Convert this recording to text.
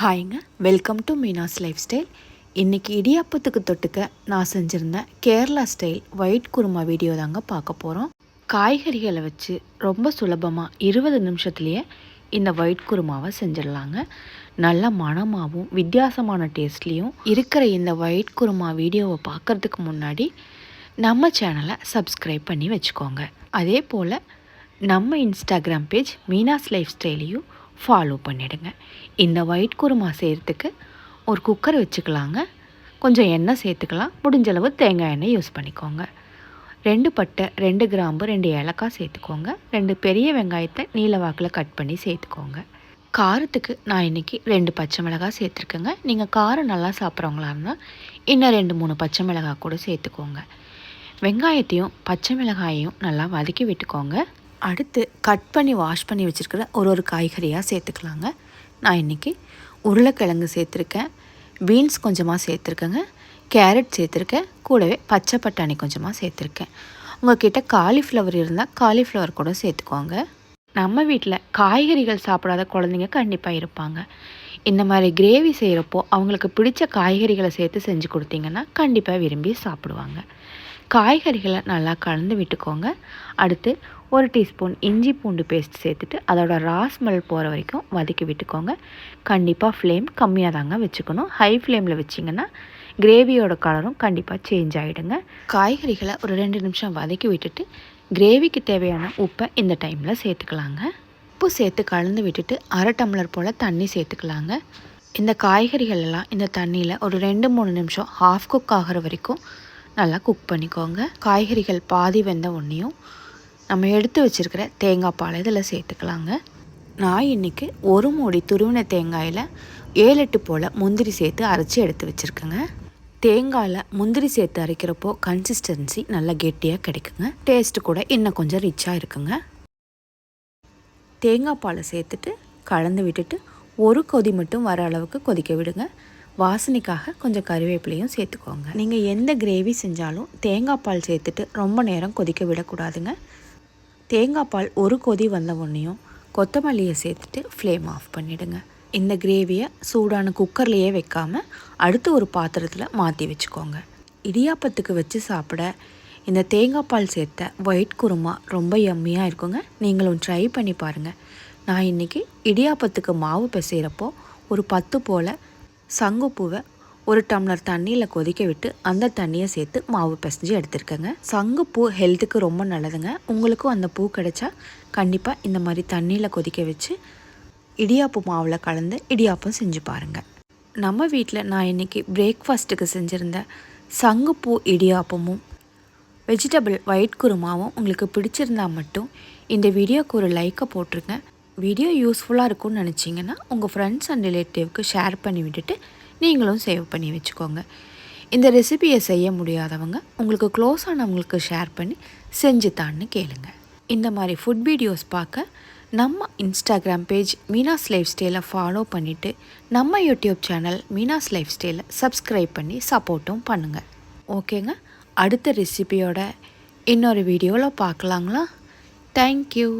ஹாய்ங்க. Welcome to Meena's life style இன்றைக்கி இடியாப்பத்துக்கு தொட்டுக்க நான் செஞ்சுருந்தேன் Kerala style white kurma video தாங்க பார்க்க போகிறோம் காய்கறிகளை வச்சு ரொம்ப சுலபமாக இருபது நிமிஷத்துலேயே இந்த ஒயிட் குருமாவை செஞ்சிடலாங்க. நல்ல மனமாகவும் வித்தியாசமான டேஸ்ட்லேயும் இருக்கிற இந்த ஒயிட் குருமா வீடியோவை பார்க்குறதுக்கு முன்னாடி நம்ம சேனலை சப்ஸ்கிரைப் பண்ணி வச்சுக்கோங்க. அதே போல் நம்ம இன்ஸ்டாகிராம் பேஜ் மீனாஸ் லைஃப் ஸ்டைலையும் ஃபாலோ பண்ணிடுங்க. இந்த ஒயிட் குருமா செய்கிறதுக்கு ஒரு குக்கர் வச்சுக்கலாங்க. கொஞ்சம் எண்ணெய் சேர்த்துக்கலாம். முடிஞ்ச அளவு தேங்காய் எண்ணெய் யூஸ் பண்ணிக்கோங்க. ரெண்டு பட்டை ரெண்டு கிராம்பு ரெண்டு ஏலக்காய் சேர்த்துக்கோங்க. ரெண்டு பெரிய வெங்காயத்தை நீல வாக்கில் கட் பண்ணி சேர்த்துக்கோங்க. காரத்துக்கு நான் இன்றைக்கி ரெண்டு பச்சை மிளகாய் சேர்த்துருக்கேங்க. நீங்கள் காரம் நல்லா சாப்பிட்றவங்களா இருந்தால் இன்னும் ரெண்டு மூணு பச்சை மிளகாய் கூட சேர்த்துக்கோங்க. வெங்காயத்தையும் பச்சை மிளகாயையும் நல்லா வதக்கி விட்டுக்கோங்க. அடுத்து கட் பண்ணி வாஷ் பண்ணி வச்சுருக்கிற ஒரு ஒரு காய்கறியாக சேர்த்துக்கலாங்க. நான் இன்றைக்கி உருளைக்கிழங்கு சேர்த்துருக்கேன். பீன்ஸ் கொஞ்சமாக சேர்த்துருக்கேங்க. கேரட் சேர்த்துருக்கேன். கூடவே பச்சை பட்டாணி கொஞ்சமாக சேர்த்துருக்கேன். உங்கள்கிட்ட காலிஃப்ளவர் இருந்தால் காலிஃப்ளவர் கூட சேர்த்துக்கோங்க. நம்ம வீட்டில் காய்கறிகள் சாப்பிடாத குழந்தைங்க கண்டிப்பாக இருப்பாங்க. இந்த மாதிரி கிரேவி செய்கிறப்போ அவங்களுக்கு பிடிச்ச காய்கறிகளை சேர்த்து செஞ்சு கொடுத்தீங்கன்னா கண்டிப்பாக விரும்பி சாப்பிடுவாங்க. காய்கறிகளை நல்லா கலந்து விட்டுக்கோங்க. அடுத்து ஒரு டீஸ்பூன் இஞ்சி பூண்டு பேஸ்ட் சேர்த்துட்டு அதோட ராஸ்மெல் போகிற வரைக்கும் வதக்கி விட்டுக்கோங்க. கண்டிப்பாக ஃப்ளேம் கம்மியாக தாங்க வச்சுக்கணும். ஹை ஃப்ளேமில் வச்சிங்கன்னா கிரேவியோட கலரும் கண்டிப்பாக சேஞ்ச் ஆகிடுங்க காய்கறிகளை ஒரு ரெண்டு நிமிஷம் வதக்கி விட்டுட்டு கிரேவிக்கு தேவையான உப்பை இந்த டைமில் சேர்த்துக்கலாங்க. உப்பு சேர்த்து கலந்து விட்டுட்டு அரை டம்ளர் போல் தண்ணி சேர்த்துக்கலாங்க. இந்த காய்கறிகள் எல்லாம் இந்த தண்ணியில் ஒரு ரெண்டு மூணு நிமிஷம் ஹாஃப் குக் ஆகிற வரைக்கும் நல்லா குக் பண்ணிக்கோங்க. காய்கறிகள் பாதி வெந்த ஒன்றையும் நம்ம எடுத்து வச்சுருக்கிற தேங்காய் பால் இதில் சேர்த்துக்கலாங்க. நான் இன்றைக்கி ஒரு மூடி துருவின தேங்காயில் ஏழு எட்டு போல் முந்திரி சேர்த்து அரைச்சி எடுத்து வச்சுருக்கேங்க. தேங்காயில் முந்திரி சேர்த்து அரைக்கிறப்போ கன்சிஸ்டன்சி நல்லா கெட்டியாக கிடைக்குங்க. டேஸ்ட்டு கூட இன்னும் கொஞ்சம் ரிச்சாக இருக்குங்க. தேங்காய் பாலை சேர்த்துட்டு கலந்து விட்டுட்டு ஒரு கொதி மட்டும் வர அளவுக்கு கொதிக்க விடுங்க. வாசனைக்காக கொஞ்சம் கருவேப்பிலையும் சேர்த்துக்கோங்க. நீங்கள் எந்த கிரேவி செஞ்சாலும் தேங்காய் பால் சேர்த்துட்டு ரொம்ப நேரம் கொதிக்க விடக்கூடாதுங்க. தேங்காய் பால் ஒரு கொதி வந்த உடனேயும் கொத்தமல்லியை சேர்த்துட்டு ஃப்ளேம் ஆஃப் பண்ணிவிடுங்க இந்த கிரேவியை சூடான குக்கர்லேயே வைக்காமல் அடுத்து ஒரு பாத்திரத்தில் மாற்றி வச்சுக்கோங்க. இடியாப்பத்துக்கு வச்சு சாப்பிட இந்த தேங்காய் பால் சேர்த்த ஒயிட் குருமா ரொம்ப எம்மியாக இருக்குங்க. நீங்களும் ட்ரை பண்ணி பாருங்கள் நான் இன்றைக்கி இடியாப்பத்துக்கு மாவு பிசைகிறப்போ ஒரு பத்து போல் சங்குப்பூவை ஒரு டம்ளர் தண்ணியில் கொதிக்க விட்டு அந்த தண்ணியை சேர்த்து மாவு பிசைஞ்சு எடுத்துருக்கேங்க. சங்குப்பூ ஹெல்த்துக்கு ரொம்ப நல்லதுங்க. உங்களுக்கும் அந்த பூ கிடைச்சா கண்டிப்பாக இந்த மாதிரி தண்ணியில் கொதிக்க வச்சு இடியாப்பு மாவில் கலந்து இடியாப்பம் செஞ்சு பாருங்கள் நம்ம வீட்டில் நான் இன்றைக்கி பிரேக்ஃபாஸ்ட்டுக்கு செஞ்சுருந்த சங்குப்பூ இடியாப்பமும் வெஜிடபிள் ஒயிட் குருமாவும் உங்களுக்கு பிடிச்சிருந்தா மட்டும் இந்த வீடியோக்கு ஒரு லைக்கை போட்டிருங்க. வீடியோ யூஸ்ஃபுல்லாக இருக்கும்னு நினச்சிங்கன்னா உங்கள் ஃப்ரெண்ட்ஸ் அண்ட் ரிலேட்டிவ்க்கு ஷேர் பண்ணி விட்டுட்டு நீங்களும் சேவ் பண்ணி வச்சுக்கோங்க. இந்த ரெசிபியை செய்ய முடியாதவங்க உங்களுக்கு க்ளோஸ் ஆனவங்களுக்கு ஷேர் பண்ணி செஞ்சு தான்னு கேளுங்க. இந்த மாதிரி ஃபுட் வீடியோஸ் பார்க்க நம்ம இன்ஸ்டாகிராம் பேஜ் மீனாஸ் லைஃப் ஸ்டைலை ஃபாலோ பண்ணிவிட்டு நம்ம யூடியூப் சேனல் மீனாஸ் லைஃப் ஸ்டைலை சப்ஸ்கிரைப் பண்ணி சப்போர்ட்டும் பண்ணுங்கள் ஓகேங்க அடுத்த ரெசிபியோட இன்னொரு வீடியோவில் பார்க்கலாங்களா? தேங்க்யூ